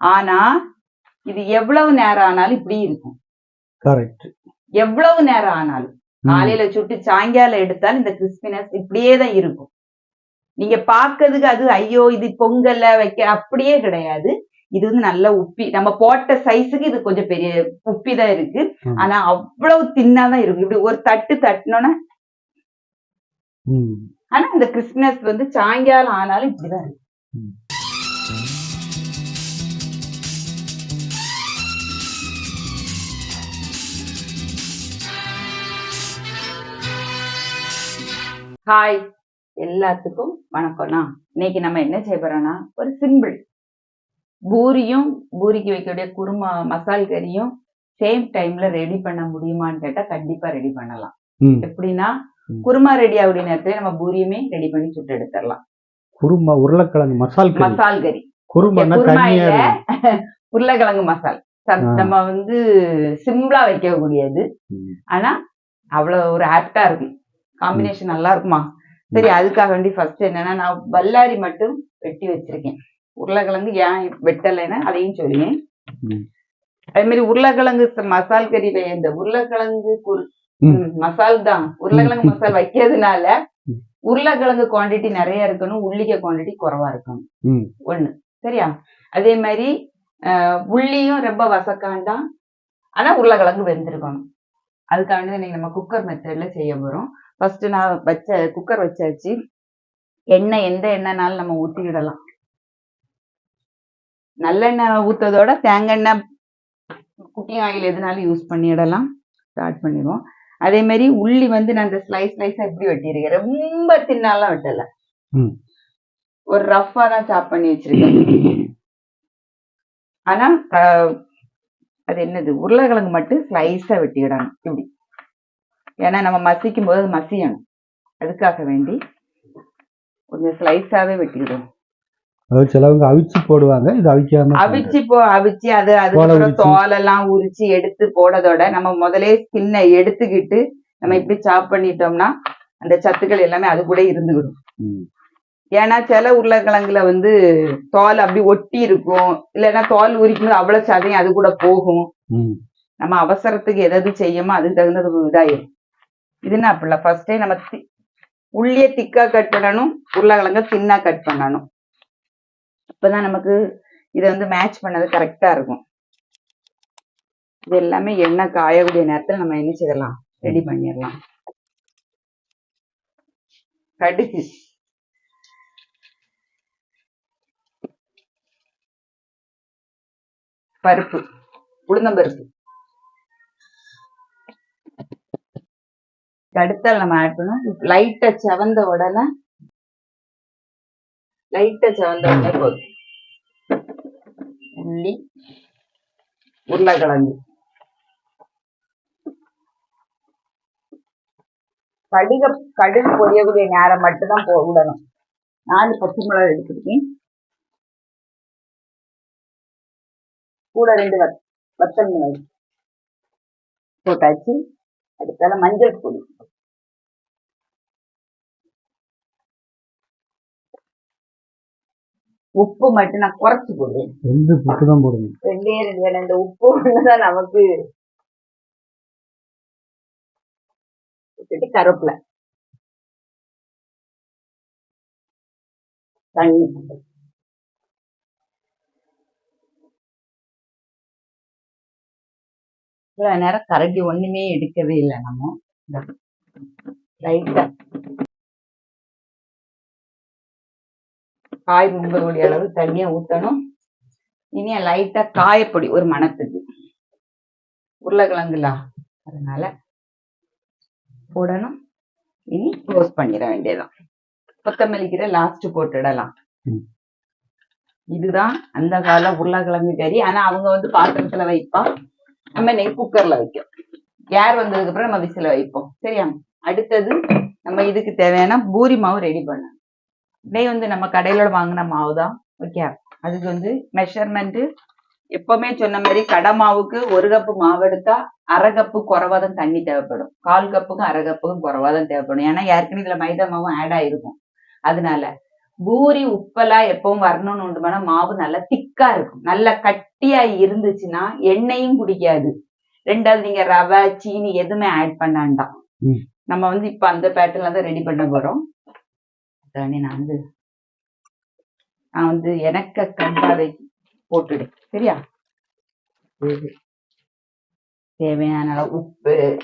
ஆனா இது எவ்வளவு நேரம் ஆனாலும் இப்படி இருக்கும். கரெக்ட் எவ்வளவு நேரம் ஆனாலும். காலையில சுட்டு சாயங்காலம் எடுத்தாலும் இந்த கிறிஸ்பினஸ் இப்படியே தான் இருக்கும். நீங்க பார்க்கிறதுக்கு அது ஐயோ இது பொங்கல்ல வைக்க அப்படியே கிடையாது. இது வந்து நல்ல உப்பி நம்ம போட்ட சைஸுக்கு இது கொஞ்சம் பெரிய உப்பி தான் இருக்கு. ஆனா அவ்வளவு தின்னாதான் இருக்கும். இப்படி ஒரு தட்டு தட்டினோன்னா. ஆனா இந்த கிறிஸ்பினஸ் வந்து சாயங்காலம் ஆனாலும் இப்படிதான் இருக்கு. ஹாய் எல்லாத்துக்கும் வணக்கம்ண்ணா இன்னைக்கு நம்ம என்ன செய்ய போறோம்னா ஒரு சிம்பிள் பூரியும் பூரிக்கு வைக்கக்கூடிய குருமா மசால் கறியும் சேம் டைம்ல ரெடி பண்ண முடியுமான்னு கேட்டா கண்டிப்பா ரெடி பண்ணலாம். எப்படின்னா. குருமா ரெடி ஆகுடைய நேரத்துல நம்ம பூரியுமே ரெடி பண்ணி சுட்டு எடுத்துடலாம். குருமா உருளைக்கிழங்கு மசால் மசால் கறி. குருமா உருளைக்கிழங்கு மசால். நம்ம வந்து சிம்பிளா வைக்கக்கூடியது. ஆனா அவ்வளவு ஒரு ஆப்டா இருக்கு. காம்பினேஷன் நல்லா இருக்குமா சரி அதுக்காக வேண்டி ஃபர்ஸ்ட் என்னன்னா நான் பல்லாரி மட்டும் வெட்டி வச்சிருக்கேன். உருளைக்கிழங்கு ஏன் வெட்டலைன்னா அதையும் சொல்லுவேன். அதே மாதிரி உருளைக்கிழங்கு மசால் கறி வை- இந்த உருளைக்கிழங்கு மசால் தான். உருளைக்கிழங்கு மசால் வைக்கிறதுனால. உருளைக்கிழங்கு குவாண்டிட்டி நிறைய இருக்கணும் உள்ளிக்க குவாண்டிட்டி குறைவா இருக்கணும். ஒண்ணு. சரியா? அதே மாதிரி உள்ளியும் ரொம்ப வசக்காண்டாம் ஆனா உருளைக்கிழங்கு வெந்திருக்கணும். அதுக்காக நம்ம குக்கர் மெத்தட்ல செய்ய போறோம். ஃபர்ஸ்ட் நான் வச்ச குக்கர் வச்சாச்சு. எண்ணெய் எந்த எண்ணெய்னாலும் நம்ம ஊத்திக்கிடலாம். நல்லெண்ணெய் ஊத்ததோட தேங்காய் எண்ணெய் குக்கிங் ஆயில் எதுனாலும் யூஸ் பண்ணிடலாம். ஸ்டார்ட் பண்ணிடுவோம். அதே மாதிரி உள்ளி வந்து நான் இந்த ஸ்லைஸ் ஸ்லைஸா எப்படி வெட்டியிருக்கேன்? ரொம்ப தின்னாலாம் வெட்டல. ஒரு ரஃபா தான் சாப் பண்ணி வச்சிருக்கேன். ஆனா அது என்னது? உருளைக்கிழங்கு மட்டும் ஸ்லைஸா வெட்டிடணும். இப்படி. ஏன்னா நம்ம மசிக்கும் போது அது மசியணும். அதுக்காக வேண்டி கொஞ்சம் ஸ்லைஸாவே வெட்டிடுவோம். அதாவது சிலவங்க அவிச்சு போடுவாங்க. இது அவிக்காம அவிச்சு போ அவிச்சு அது தோலை அதுக்கப்புறம் உரிச்சு. தோலெல்லாம் உரிச்சு எடுத்து போடதோட நம்ம முதலே ஸ்கின்னை எடுத்துக்கிட்டு நம்ம இப்படி சாப் பண்ணிட்டோம்னா அந்த சத்துக்கள் எல்லாமே அது கூட இருந்துக்கிடும் ம். ஏன்னா சில உருளைக்கிழங்குல வந்து தோல் அப்படி ஒட்டி இருக்கும். இல்லைன்னா தோல் உரிக்கும் அவ்வளவு சதையும் அது கூட போகும். நம்ம அவசரத்துக்கு எதாவது செய்யமோ அதுக்கு தகுந்தது இதாயிரும். இதுன்னா அப்படில ஃபர்ஸ்டே நம்ம தி- உள்ளியே திக்கா கட் பண்ணணும் உருளைக்கிழங்க தின்னா கட் பண்ணணும். அப்பதான் நமக்கு இதை வந்து மேட்ச் பண்ணது கரெக்டா இருக்கும். இது எல்லாமே எண்ணெய் காயக்கூடிய நேரத்துல நம்ம என்ன செய்யலாம் ரெடி பண்ணிடலாம் கடுகு. பருப்பு. உளுந்தம்பருப்பு. அடுத்தால் நம்ம ஆட் பண்ணுவோம் லைட்டா செவந்த உடனே லைட்டா செவந்த உடனே போதும். உள்ளி உருளைக்கிழங்கு. கடுக கடுகு பொரியக்கூடிய நேரம் மட்டும்தான் போ விடணும். நாலு பச்சை மிளகாய் எடுத்துருக்கேன். கூட ரெண்டு வத் வத்தல் மிளகு போட்டாச்சு. அடுத்தால மஞ்சள் பொடி. உப்பு மட்டும் நான் குறைச்சு போடுவேன். ரெண்டு புட்டு தான் போடணும். ரெண்டே ரெண்டு வேணும். இந்த உப்பு ஒண்ணுதான் நமக்கு விட்டுட்டு கருவேப்பிலை. தண்ணி இவ்வளவு நேரம் கரண்டி ஒண்ணுமே எடுக்கவே இல்லை நம்ம. லைட்டா. காய் முங்கக்கூடிய அளவு தண்ணியை ஊத்தணும். இனி லைட்டா காயப்பொடி ஒரு மணத்துக்கு. உருளைக்கிழங்குல. அதனால போடணும். இனி க்ளோஸ் பண்ணிட வேண்டியதுதான். கொத்தமல்லி கீரை லாஸ்ட் போட்டுடலாம். இதுதான் அந்த கால உருளைக்கிழங்கு கறி. ஆனா அவங்க வந்து பாத்திரத்துல வைப்பா. நம்ம இன்னைக்கு குக்கர்ல வைக்கும். ஏர் வந்ததுக்கு அப்புறம் நம்ம விசில வைப்போம். சரியா? அடுத்தது நம்ம இதுக்கு தேவையான பூரி மாவு ரெடி பண்ணணும். இதே வந்து நம்ம கடையில வாங்கின மாவு தான் ஓகே அதுக்கு வந்து மெஷர்மெண்ட் எப்பவுமே சொன்ன மாதிரி கடை மாவுக்கு ஒரு கப்பு மாவு எடுத்தா அரை கப்பு குறைவா தான் தண்ணி தேவைப்படும். கால் கப்புக்கும் அரை கப்புக்கும் குறைவா தான் தேவைப்படும். ஏன்னா ஏற்கனவே இதுல மைதா மாவும் ஆட் ஆயிருக்கும். அதனால பூரி உப்பெல்லாம் எப்பவும் வரணும்னு உண்டுமான மாவு நல்லா திக்கா இருக்கும். நல்லா கட்டியா இருந்துச்சுன்னா எண்ணெயும் குடிக்காது. ரெண்டாவது நீங்க ரவை சீனி எதுவுமே ஆட் பண்ண வேண்டாம். ம். நம்ம வந்து இப்ப அந்த பேட்டர்ல தான் ரெடி பண்ண போறோம். அதானே நான் வந்து நான் வந்து எனக்கு கண்டாவை போட்டுடு. சரியா? தேவையான அளவு உப்பு.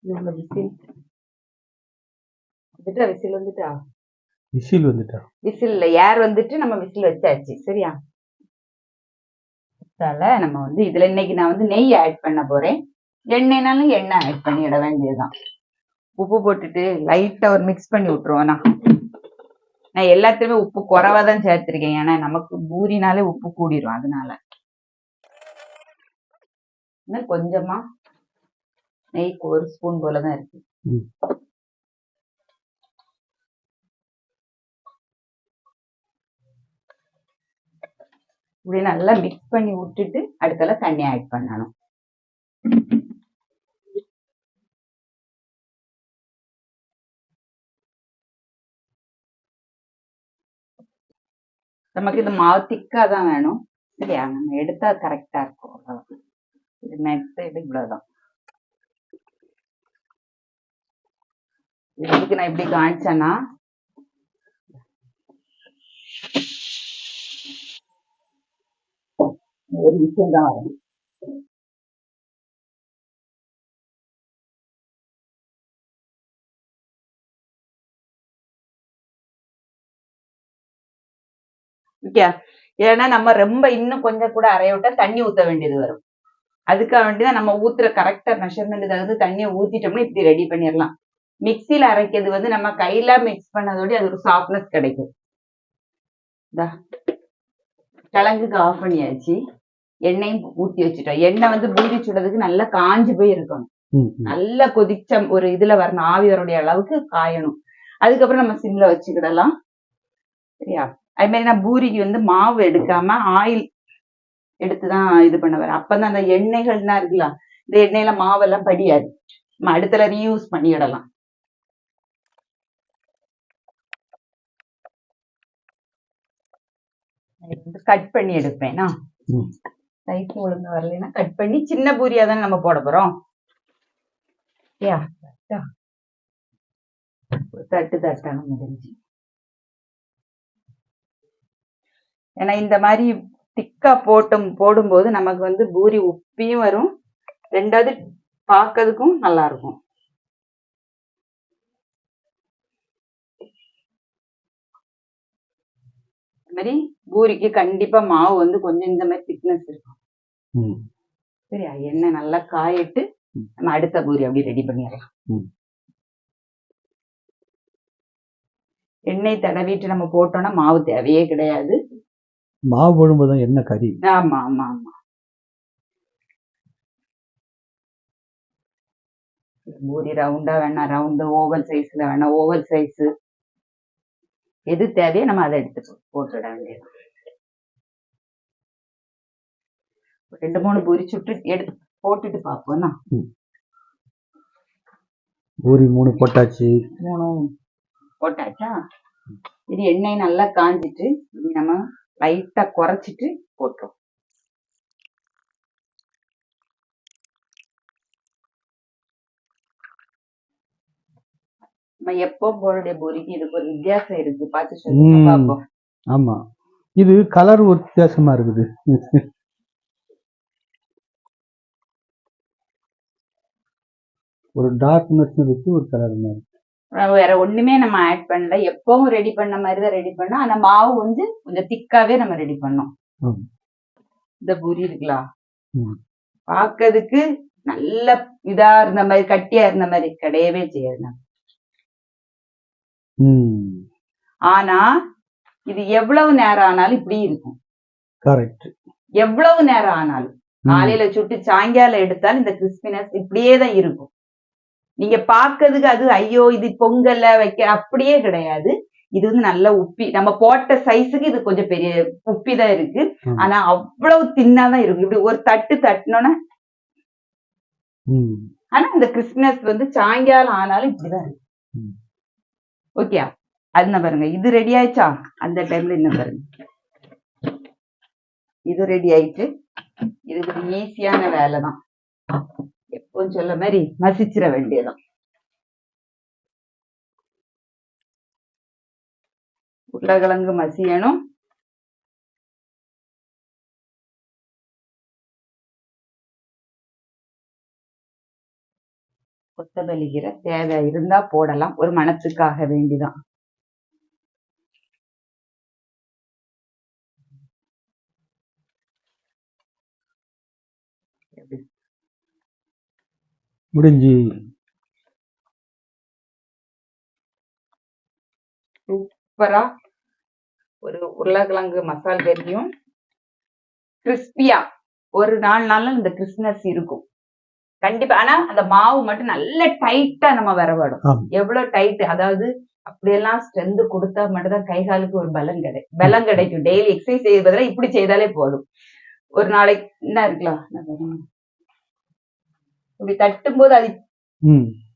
இவ்வளவு விசில். வந்துட்டா? விசில் வந்துட்டா? விசில் வந்துட்டா. விசில்ல ஏர் வந்துட்டு நம்ம விசில் வச்சாச்சு. சரியா? அதனால நம்ம வந்து இதுல இன்னைக்கு நான் வந்து நெய் ஆட் பண்ண போறேன். எண்ணெய்னாலும் எண்ணெய் ஆட் பண்ணிட வேண்டியதுதான். உப்பு போட்டுட்டு லைட்டா ஒரு மிக்ஸ் பண்ணி விட்டுருவோம் நான் எல்லாத்துலயுமே உப்பு குறைவா தான் சேர்த்திருக்கேன். ஏன்னா நமக்கு பூரினாலே உப்பு கூடிரும் அதனால. இன்னும் கொஞ்சமா நெய்க்கு ஒரு ஸ்பூன் போலதான் இருக்கு. ம். இப்படி நல்லா மிக்ஸ் பண்ணி விட்டுட்டு அடுத்தால தண்ணி ஆட் பண்ணணும். நமக்கு இது மாவு திக்கா தான் வேணும். சரியா? நம்ம எடுத்தா கரெக்டா இருக்கும். அவ்வளவுதான். இது மெத்தட் இவ்வளவுதான். இதுக்கு நான் இப்படி காமிச்சேன்னா ஒரு விஷயம் தான் வரும் ஓகே ஏன்னா நம்ம ரொம்ப இன்னும் கொஞ்சம் கூட அரைய விட்டா தண்ணி ஊத்த வேண்டியது வரும். அதுக்காக வேண்டி தான் நம்ம ஊத்துற கரெக்டா மெஷர்மெண்ட் தகுந்து தண்ணியை ஊத்திட்டோம்னா இப்படி ரெடி பண்ணிடலாம் மிக்சியில அரைக்கிறது வந்து நம்ம கையில மிக்ஸ் பண்ணதோட அது ஒரு சாஃப்ட்னஸ் கிடைக்கும். கிழங்குக்கு ஆஃப் பண்ணியாச்சு. எண்ணெயும் ஊத்தி வச்சுட்டோம். எண்ணெய் வந்து பூரி சுடுறதுக்கு நல்லா காஞ்சு போய் இருக்கணும். நல்லா கொதிச்ச ஒரு இதுல வரணும் ஆவி வரக்கூடிய அளவுக்கு காயணும். அதுக்கப்புறம் நம்ம சிம்ல வச்சுக்கிடலாம். சரியா? அது மாதிரி நான் பூரிக்கு வந்து மாவு எடுக்காம ஆயில் எடுத்துதான் இது பண்ண வரேன் அப்பதான் அந்த எண்ணெய்கள்லாம் இருக்குல்ல இந்த எண்ணெயில மாவெல்லாம் படியாது. நம்ம அடுத்துல ரீயூஸ் பண்ணிடலாம். கட் பண்ணி எடுப்பேனா. சைஸ் ஒழுங்கா வரலைன்னா கட் பண்ணி சின்ன பூரியா தானே நம்ம போட போறோம். யா தட்டா. ஒரு தட்டு தட்டணும் முடிஞ்சு ஏன்னா இந்த மாதிரி திக்கா போட்டும் போடும்போது நமக்கு வந்து பூரி உப்பியும் வரும் ரெண்டாவது பார்க்கறதுக்கும் நல்லா இருக்கும் மாதிரி பூரிக்கு கண்டிப்பா மாவு வந்து கொஞ்சம் இந்த மாதிரி திக்னஸ் இருக்கும். சரியா எண்ணெய் நல்லா காயிட்டு. நம்ம அடுத்த பூரி அப்படி ரெடி பண்ணிடலாம். எண்ணெய் தடவிட்டு நம்ம போட்டோம்னா மாவு தேவையே கிடையாது மாவு போடும்போது தான் என்ன கறி? ஆமா ஆமா ஆமா. பூரி ரவுண்டா வேணா ரவுண்டு ஓவல் சைஸ்ல வேணா ஓவல் சைஸ் எது தேவையோ நம்ம அதை எடுத்து போட்டுட வேண்டியது. ரெண்டு மூணு பூரி சுட்டு எடுத்து போட்டுட்டு பார்ப்போம்னா பூரி மூணு போட்டாச்சு. மூணு போட்டாச்சா? இது எண்ணெய் நல்லா காஞ்சிட்டு நம்ம லைட்டா குறைச்சிட்டு போட்டுரும். நம்ம எப்போ போடுற பூரிக்கு இதுக்கு ஒரு வித்தியாசம் இருக்கு. பார்த்து சொல்லுங்க ஆமா. இது கலர் ஒரு வித்தியாசமா இருக்குது. ஒரு டார்க்னஸ் இருக்கு ஒரு கலர் மாதிரி. வேற ஒண்ணுமே நம்ம ஆட் பண்ணல. எப்பவும் ரெடி பண்ண மாதிரி தான் ரெடி பண்ணோம். ஆனா மாவு வந்து கொஞ்சம் திக்காவே நம்ம ரெடி பண்ணோம். இந்த பூரி இருக்கலாம் ம். பார்க்கிறதுக்கு நல்ல இதா இருந்த மாதிரி கட்டியா இருந்த மாதிரி கிடையவே செய்யாது ஆனா இது எவ்வளவு நேரம் ஆனாலும் இப்படி இருக்கும். கரெக்ட் எவ்வளவு நேரம் ஆனாலும். காலையில சுட்டு சாயங்காலம் எடுத்தாலும் இந்த கிறிஸ்பினஸ் இப்படியே தான் இருக்கும். நீங்க பார்க்கிறதுக்கு அது ஐயோ இது பொங்கல்ல வைக்க அப்படியே கிடையாது. இது வந்து நல்ல உப்பி நம்ம போட்ட சைஸுக்கு இது கொஞ்சம் பெரிய உப்பி தான் இருக்கு. ஆனா அவ்வளவு தின்னாதான் இருக்கும். இப்படி ஒரு தட்டு தட்டினோன்னா ஆனா இந்த கிறிஸ்பினஸ் வந்து சாயங்காலம் ஆனாலும் இப்படிதான் இருக்கு. ஓகே அது பாருங்க. இது ரெடி ஆயிடுச்சா? அந்த டைம்ல என்ன பாருங்க. இது ரெடி ஆயிட்டு இது ஈஸியான வேலை தான் எப்பவும் சொல்ல மாதிரி மசிச்சிட வேண்டியதுதான். உருளைக்கிழங்கு மசியணும். கொத்தமல்லி கீரை தேவை இருந்தா போடலாம். ஒரு மனத்துக்காக வேண்டிதான். முடிஞ்சு. சூப்பரா. ஒரு உருளைக்கிழங்கு மசால் கறியும். கிறிஸ்பியா. ஒரு நாலு நாள்ல இந்த கிறிஸ்னஸ் இருக்கும். கண்டிப்பா. ஆனா அந்த மாவு மட்டும் நல்ல டைட்டா நம்ம வரவிடும். எவ்வளவு டைட் அதாவது அப்படியெல்லாம் ஸ்ட்ரென்த் கொடுத்தா மட்டும்தான் கை காலுக்கு ஒரு பலம் கிடைக்கும் பலம் கிடைக்கும். டெய்லி எக்ஸசைஸ் செய்யறதுல இப்படி செய்தாலே போதும். ஒரு நாளைக்கு என்ன இருக்கலாம். இப்படி தட்டும் போது அது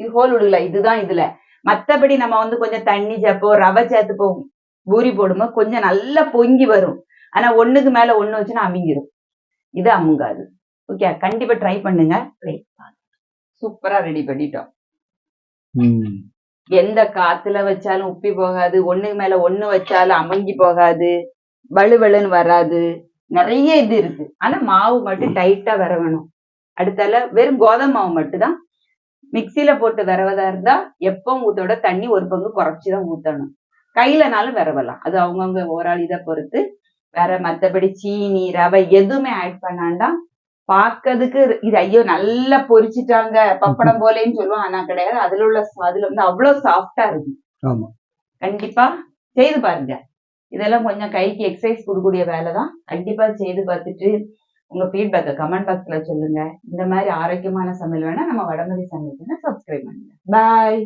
இது ஹோல் விடுல இதுதான் இதுல. மத்தபடி நம்ம வந்து கொஞ்சம் தண்ணி சேர்ப்போம் ரவை சேர்த்துப்போம் பூரி போடும்போது கொஞ்சம் நல்லா பொங்கி வரும். ஆனா ஒண்ணுக்கு மேல ஒண்ணு வச்சுன்னா அமிங்கிரும். இது அமுங்காது. ஓகே கண்டிப்பா ட்ரை பண்ணுங்க. சூப்பரா ரெடி பண்ணிட்டோம். எந்த காத்துல வச்சாலும் உப்பி போகாது. ஒண்ணுக்கு மேல ஒண்ணு வச்சாலும் அமுங்கி போகாது. வலுவலுன்னு வராது. நிறைய இது இருக்கு. ஆனா மாவு மட்டும் டைட்டா வர வேணும் அடுத்தால வெறும் கோதுமை மாவு மட்டும் தான் மிக்சியில போட்டு விரவதா இருந்தா எப்பவும் ஊத்தோட தண்ணி ஒரு பங்கு குறைச்சிதான் ஊத்தணும். கையிலனாலும் விரவலாம். அது அவங்கவுங்க ஓராள் இதை பொறுத்து. வேற மத்தபடி சீனி ரவை எதுவுமே ஆட் பண்ணாண்டா பார்க்கிறதுக்கு இது ஐயோ நல்லா பொரிச்சிட்டாங்க. பப்படம் போலேன்னு சொல்லுவாங்க ஆனா கிடையாது. அதுல உள்ள அதுல வந்து அவ்வளவு சாஃப்டா இருக்கும் ஆமா. கண்டிப்பா செய்து பாருங்க. இதெல்லாம் கொஞ்சம் கைக்கு எக்ஸசைஸ் கொடுக்கக்கூடிய வேலை தான் கண்டிப்பா செய்து பார்த்துட்டு உங்க ஃபீட்பேக்கை கமெண்ட் பாக்ஸ்ல சொல்லுங்க. இந்த மாதிரி ஆரோக்கியமான சமையல் வேணா நம்ம வடமதி சமையல் சப்ஸ்கிரைப் பண்ணுங்க. பாய்